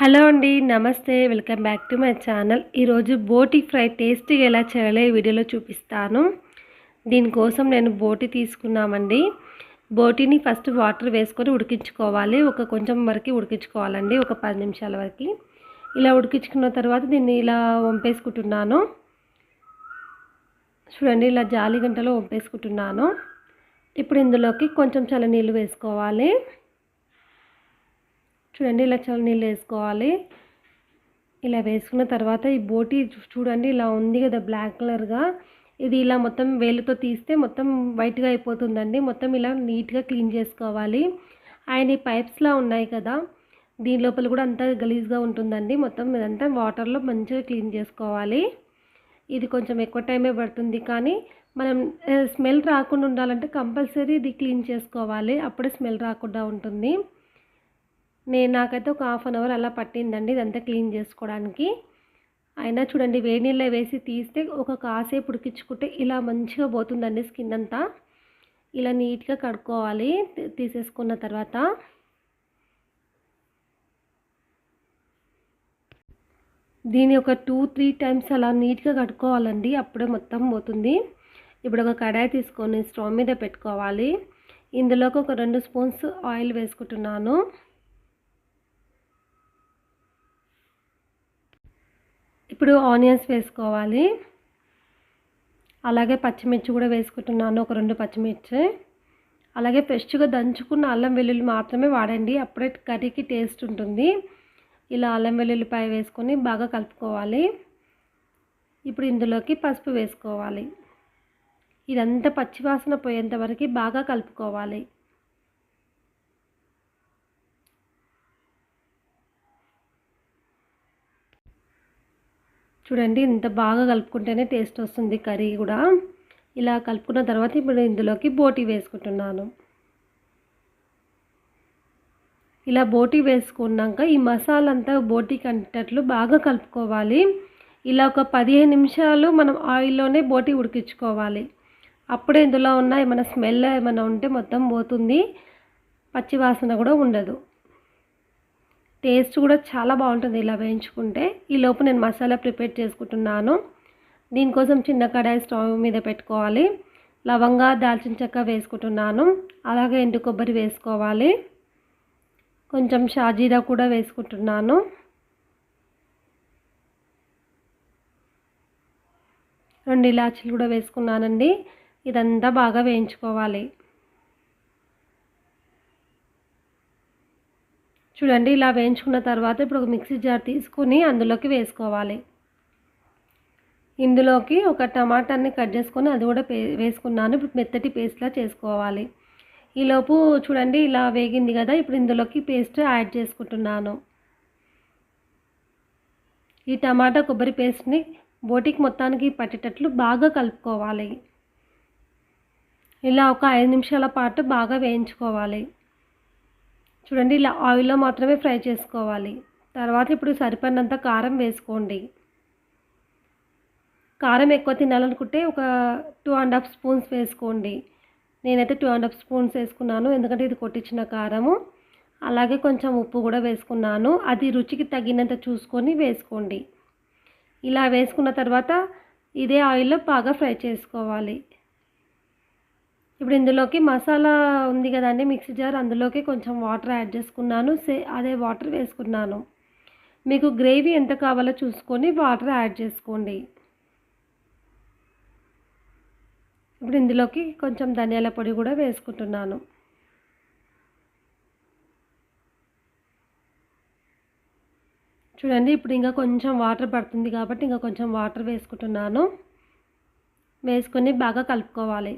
Hello అండి నమస్తే. Welcome back to my channel. ఈరోజు బోటి ఫ్రై టేస్ట్గా ఎలా చేయాలో ఈ వీడియోలో చూపిస్తాను. దీనికోసం నేను బోటి తీసుకున్నామండి. బోటిని ఫస్ట్ వాటర్ వేసుకొని ఉడికించుకోవాలి. ఒక కొంచెం వరకు ఉడికించుకోవాలండి ఒక పది నిమిషాల వరకు. ఇలా ఉడికించుకున్న తర్వాత దీన్ని ఇలా వంపేసుకుంటున్నాను. చూడండి ఇలా జాలి గంటలో వంపేసుకుంటున్నాను. ఇప్పుడు ఇందులోకి కొంచెం చల్ల నీళ్ళు వేసుకోవాలి. చూడండి ఇలా చాలా నీళ్ళు వేసుకోవాలి. ఇలా వేసుకున్న తర్వాత ఈ బోటి చూడండి ఇలా ఉంది కదా బ్లాక్ కలర్గా. ఇది ఇలా మొత్తం వేలుతో తీస్తే మొత్తం వైట్గా అయిపోతుందండి. మొత్తం ఇలా నీట్గా క్లీన్ చేసుకోవాలి. అండ్ ఈ పైప్స్లా ఉన్నాయి కదా దీని లోపల కూడా అంతా గలీజ్గా ఉంటుందండి. మొత్తం ఇదంతా వాటర్లో మంచిగా క్లీన్ చేసుకోవాలి. ఇది కొంచెం ఎక్కువ టైమే పడుతుంది కానీ మనం స్మెల్ రాకుండా ఉండాలంటే కంపల్సరీ ఇది క్లీన్ చేసుకోవాలి. అప్పుడే స్మెల్ రాకుండా ఉంటుంది. నేను నాకైతే ఒక హాఫ్ అన్ అవర్ అలా పట్టిందండి ఇదంతా క్లీన్ చేసుకోవడానికి. అయినా చూడండి వేడి నీళ్ళ వేసి తీస్తే ఒక కాసేపు ఉడికించుకుంటే ఇలా మంచిగా పోతుందండి స్కిన్ అంతా. ఇలా నీట్గా కడుక్కోవాలి తీసేసుకున్న తర్వాత. దీన్ని ఒక టూ త్రీ టైమ్స్ అలా నీట్గా కడుక్కోవాలండి అప్పుడే మొత్తం పోతుంది. ఇప్పుడు ఒక కడాయి తీసుకొని స్టవ్ మీద పెట్టుకోవాలి. ఇందులోకి ఒక రెండు స్పూన్స్ ఆయిల్ వేసుకుంటున్నాను. ఇప్పుడు ఆనియన్స్ వేసుకోవాలి. అలాగే పచ్చిమిర్చి కూడా వేసుకుంటున్నాను ఒక రెండు పచ్చిమిర్చి. అలాగే ఫ్రెష్గా దంచుకున్న అల్లం వెల్లుల్లి మాత్రమే వాడండి అప్పుడే కర్రీకి టేస్ట్ ఉంటుంది. ఇలా అల్లం వెల్లుల్లిపాయ వేసుకొని బాగా కలుపుకోవాలి. ఇప్పుడు ఇందులోకి పసుపు వేసుకోవాలి. ఇదంతా పచ్చివాసన పోయేంత వరకు బాగా కలుపుకోవాలి. చూడండి ఇంత బాగా కలుపుకుంటేనే టేస్ట్ వస్తుంది కర్రీ కూడా. ఇలా కలుపుకున్న తర్వాత ఇప్పుడు ఇందులోకి బోటి వేసుకుంటున్నాను. ఇలా బోటి వేసుకున్నాక ఈ మసాలా అంతా బోటికి అంటట్లు బాగా కలుపుకోవాలి. ఇలా ఒక పదిహేను నిమిషాలు మనం ఆయిల్లోనే బోటి ఉడికించుకోవాలి. అప్పుడే ఇందులో ఉన్న ఏమైనా స్మెల్ ఏమైనా ఉంటే మొత్తం పోతుంది. పచ్చివాసన కూడా ఉండదు. టేస్ట్ కూడా చాలా బాగుంటుంది ఇలా వేయించుకుంటే. ఈ లోపు నేను మసాలా ప్రిపేర్ చేసుకుంటున్నాను. దీనికోసం చిన్న కడాయి స్టవ్ మీద పెట్టుకోవాలి. లవంగా దాల్చిన చెక్క వేసుకుంటున్నాను. అలాగే ఎండు కొబ్బరి వేసుకోవాలి. కొంచెం షాజీరా కూడా వేసుకుంటున్నాను. రెండు ఇలాచీలు కూడా వేసుకున్నానండి. ఇదంతా బాగా వేయించుకోవాలి. చూడండి ఇలా వేయించుకున్న తర్వాత ఇప్పుడు ఒక మిక్సీ జార్ తీసుకొని అందులోకి వేసుకోవాలి. ఇందులోకి ఒక టమాటాని కట్ చేసుకొని అది కూడా పే వేసుకున్నాను. ఇప్పుడు మెత్తటి పేస్ట్లా చేసుకోవాలి. ఈలోపు చూడండి ఇలా వేగింది కదా ఇప్పుడు ఇందులోకి పేస్ట్ యాడ్ చేసుకుంటున్నాను. ఈ టమాటా కొబ్బరి పేస్ట్ని బోటికి మొత్తానికి పట్టేటట్లు బాగా కలుపుకోవాలి. ఇలా ఒక ఐదు నిమిషాల పాటు బాగా వేయించుకోవాలి. చూడండి ఇలా ఆయిల్లో మాత్రమే ఫ్రై చేసుకోవాలి. తర్వాత ఇప్పుడు సరిపడినంత కారం వేసుకోండి. కారం ఎక్కువ తినాలనుకుంటే ఒక టూ అండ్ హాఫ్ స్పూన్స్ వేసుకోండి. నేనైతే టూ అండ్ హాఫ్ స్పూన్స్ వేసుకున్నాను ఎందుకంటే ఇది కొట్టించిన కారము. అలాగే కొంచెం ఉప్పు కూడా వేసుకున్నాను. అది రుచికి తగినంత చూసుకొని వేసుకోండి. ఇలా వేసుకున్న తర్వాత ఇదే ఆయిల్లో బాగా ఫ్రై చేసుకోవాలి. ఇప్పుడు ఇందులోకి మసాలా ఉంది కదండి మిక్సీ జార్. అందులోకి కొంచెం వాటర్ యాడ్ చేసుకున్నాను. సే అదే వాటర్ వేసుకున్నాను. మీకు గ్రేవీ ఎంత కావాలో చూసుకొని వాటర్ యాడ్ చేసుకోండి. ఇప్పుడు ఇందులోకి కొంచెం ధనియాల పొడి కూడా వేసుకుంటున్నాను. చూడండి ఇప్పుడు ఇంకా కొంచెం వాటర్ పడుతుంది కాబట్టి ఇంకా కొంచెం వాటర్ వేసుకుంటున్నాను. వేసుకొని బాగా కలుపుకోవాలి.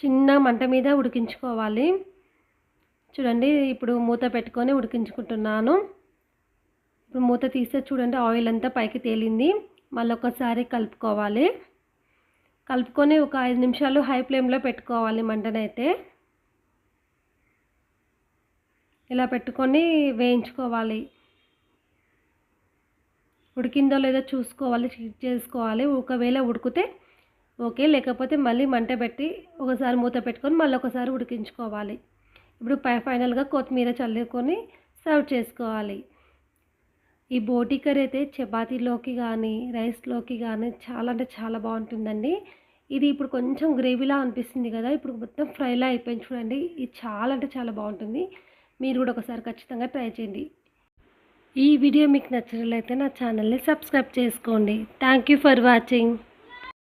చిన్న మంట మీద ఉడికించుకోవాలి. చూడండి ఇప్పుడు మూత పెట్టుకొని ఉడికించుకుంటున్నాను. ఇప్పుడు మూత తీస్తే చూడండి ఆయిల్ అంతా పైకి తేలింది. మళ్ళీ ఒకసారి కలుపుకోవాలి. కలుపుకొని ఒక ఐదు నిమిషాలు హై ఫ్లేమ్లో పెట్టుకోవాలి మంటనైతే. ఇలా పెట్టుకొని వేయించుకోవాలి. ఉడికిందో లేదో చూసుకోవాలి చెక్ చేసుకోవాలి. ఒకవేళ ఉడికితే ఓకే లేకపోతే మళ్ళీ మంట పెట్టి ఒకసారి మూత పెట్టుకొని మళ్ళీ ఒకసారి ఉడికించుకోవాలి. ఇప్పుడు పై ఫైనల్గా కొత్తిమీర చల్లుకొని సర్వ్ చేసుకోవాలి. ఈ బోటి కర్రీ అయితే చపాతీలోకి కానీ రైస్లోకి కానీ చాలా అంటే చాలా బాగుంటుందండి. ఇది ఇప్పుడు కొంచెం గ్రేవీలా అనిపిస్తుంది కదా ఇప్పుడు మొత్తం ఫ్రైలా అయిపోయింది చూడండి. ఇది చాలా అంటే చాలా బాగుంటుంది. మీరు కూడా ఒకసారి ఖచ్చితంగా ట్రై చేయండి. ఈ వీడియో మీకు నచ్చినట్లయితే నా ఛానల్ని సబ్స్క్రైబ్ చేసుకోండి. Thank you for watching